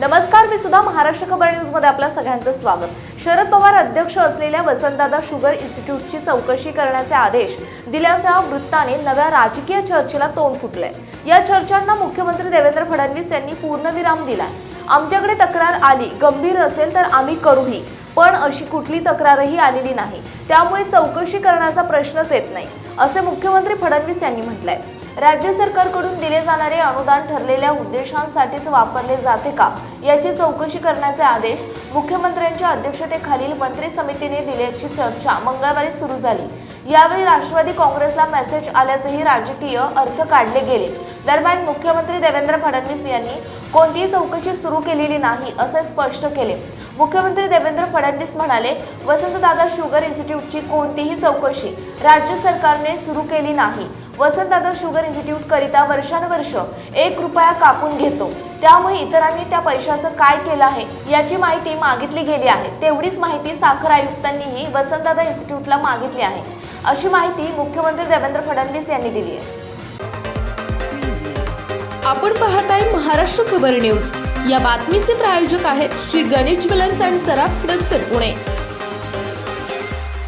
नमस्कार मी सुद्धा महाराष्ट्र खबर न्यूजमध्ये सगळ्यांचं स्वागत. शरद पवार अध्यक्ष असलेल्या वसंतदादा शुगर इन्स्टिट्यूटची चौकशी करण्याचे आदेश दिल्याच्या वृत्ताने नव्या राजकीय चर्चेला तोंड फुटलंय. या चर्चांना मुख्यमंत्री देवेंद्र फडणवीस यांनी पूर्णविराम दिलाय. आमच्याकडे तक्रार आली गंभीर असेल तर आम्ही करूही पण अशी कुठली तक्रारही आलेली नाही. त्यामुळे चौकशी करण्याचा प्रश्नच येत नाही असे मुख्यमंत्री फडणवीस यांनी म्हटलंय. राज्य सरकारकडून दिले जाणारे अनुदान ठरलेल्या उद्देशांसाठीच वापरले जाते का? याची चौकशी करण्याचे आदेश मुख्यमंत्र्यांच्या अध्यक्षतेखालील मंत्री समितीने दिल्याची चर्चा मंगळवारी सुरू झाली. यावेळी राष्ट्रवादी काँग्रेसला मेसेज आल्याचेही राजकीय अर्थ काढले गेले. दरम्यान मुख्यमंत्री देवेंद्र फडणवीस यांनी कोणतीही चौकशी सुरू केलेली नाही असे स्पष्ट केले. मुख्यमंत्री देवेंद्र फडणवीस म्हणाले वसंतदादा शुगर इन्स्टिट्यूटची कोणतीही चौकशी राज्य सरकारने सुरू केली नाही. वसंतदादा शुगर इन्स्टिट्यूट करिता वर्षानुवर्ष एक रुपया कापून घेतो. त्यामुळे इतरांनी त्या पैशाचं काय केलं आहे याची माहिती मागितली गेली आहे. तेवढीच माहिती साखर आयुक्तांनीही वसंतदादा इन्स्टिट्यूटला मागितली आहे. अशी माहिती मुख्यमंत्री देवेंद्र फडणवीस यांनी दिली आहे. आपण पाहत आहे महाराष्ट्र खबर न्यूज. या बातमीचे प्रायोजक आहेत श्री गणेश ज्वेलर्स अँड सराफ हडपसर पुणे.